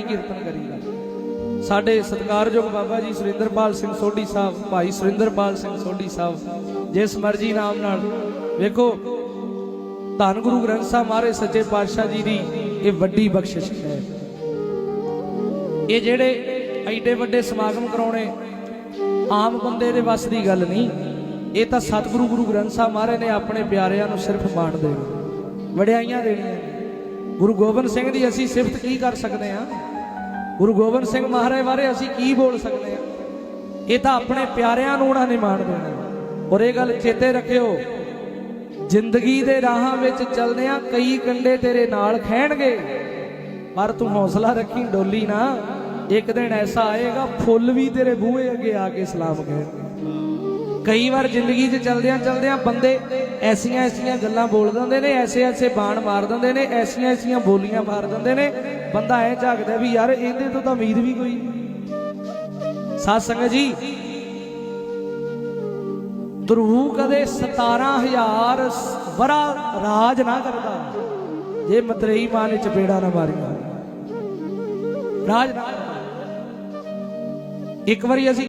ਕੀ ਕੀਰਤਨ ਕਰੀਦਾ? ਸਾਡੇ ਸਤਿਕਾਰਯੋਗ ਬਾਬਾ ਜੀ ਸੁਰਿੰਦਰਪਾਲ ਸਿੰਘ ਸੋਢੀ ਸਾਹਿਬ, ਭਾਈ ਸੁਰਿੰਦਰਪਾਲ ਸਿੰਘ ਸੋਢੀ ਸਾਹਿਬ, ਜਿਸ ਮਰਜ਼ੀ ਨਾਮ ਨਾਲ। ਵੇਖੋ, ਧੰਨ ਗੁਰੂ ਗ੍ਰੰਥ ਸਾਹਿਬ ਮਹਾਰਾਜ ਸੱਚੇ ਪਾਤਸ਼ਾਹ ਜੀ ਦੀ ਇਹ ਵੱਡੀ ਬਖਸ਼ਿਸ਼ ਹੈ। ਇਹ ਜਿਹੜੇ ਐਡੇ ਵੱਡੇ ਸਮਾਗਮ ਕਰਾਉਣੇ, ਆਮ ਬੰਦੇ ਦੇ ਵੱਸ ਦੀ ਗੱਲ ਨਹੀਂ। ਇਹ ਤਾਂ ਸਤਿਗੁਰੂ ਗੁਰੂ ਗ੍ਰੰਥ ਸਾਹਿਬ ਮਹਾਰਾਜ ਨੇ ਆਪਣੇ ਪਿਆਰਿਆਂ ਨੂੰ ਸਿਰਫ ਮਾਣ ਦੇਣਾ, ਵਡਿਆਈਆਂ ਦੇਣੀਆਂ ਗੁਰੂ ਗੋਬਿੰਦ ਸਿੰਘ ਦੀ ਅਸੀਂ ਸਿਫਤ ਕੀ ਕਰ ਸਕਦੇ ਹਾਂ? ਗੁਰੂ ਗੋਬਿੰਦ ਸਿੰਘ ਮਹਾਰਾਜ ਬਾਰੇ ਅਸੀਂ ਕੀ ਬੋਲ ਸਕਦੇ ਹਾਂ? ਇਹ ਤਾਂ ਆਪਣੇ ਪਿਆਰਿਆਂ ਨੂੰ ਉਹਨਾਂ ਨੇ ਮਾਣ ਦੇਣਾ ਔਰ ਇਹ ਗੱਲ ਚੇਤੇ ਰੱਖਿਓ, ਜ਼ਿੰਦਗੀ ਦੇ ਰਾਹਾਂ ਵਿੱਚ ਚੱਲਦਿਆਂ ਕਈ ਕੰਡੇ ਤੇਰੇ ਨਾਲ ਖਹਿਣਗੇ। ਪਰ ਤੂੰ ਹੌਸਲਾ ਰੱਖੀ ਡੋਲੀ ਨਾ, ਇੱਕ ਦਿਨ ਐਸਾ ਆਏਗਾ, ਫੁੱਲ ਵੀ ਤੇਰੇ ਬੂਹੇ ਅੱਗੇ ਆ ਕੇ ਸਲਾਮ ਕਹਿਣਗੇ। ਕਈ ਵਾਰ ਜ਼ਿੰਦਗੀ 'ਚ ਚਲਦਿਆਂ ਚਲਦਿਆਂ ਬੰਦੇ ਐਸੀਆਂ ਐਸੀਆਂ ਗੱਲਾਂ ਬੋਲ ਦਿੰਦੇ ਨੇ ਐਸੇ ਐਸੇ ਬਾਣ ਮਾਰ ਦਿੰਦੇ ਨੇ ਐਸੀਆਂ ਐਸੀਆਂ ਬੋਲੀਆਂ ਮਾਰ ਦਿੰਦੇ ਨੇ ਬੰਦਾ ਐ ਝਾਕਦਾ ਵੀ ਯਾਰ ਇਹਦੇ ਤੋਂ ਤਾਂ ਉਮੀਦ ਵੀ ਕੋਈ। ਨਹੀਂ ਸਾਧ ਸੰਗਤ ਜੀ ਧਰੂ ਕਦੇ 17000 ਵਰਾ ਰਾਜ ਨਾ ਕਰਦਾ। ਜੇ ਮਤਰੇਈ ਮਾਂ ਨੇ ਚਪੇੜਾ ਨਾ ਮਾਰੀਆਂ। ਰਾਜ ਨਾ ਇੱਕ ਵਾਰੀ ਅਸੀਂ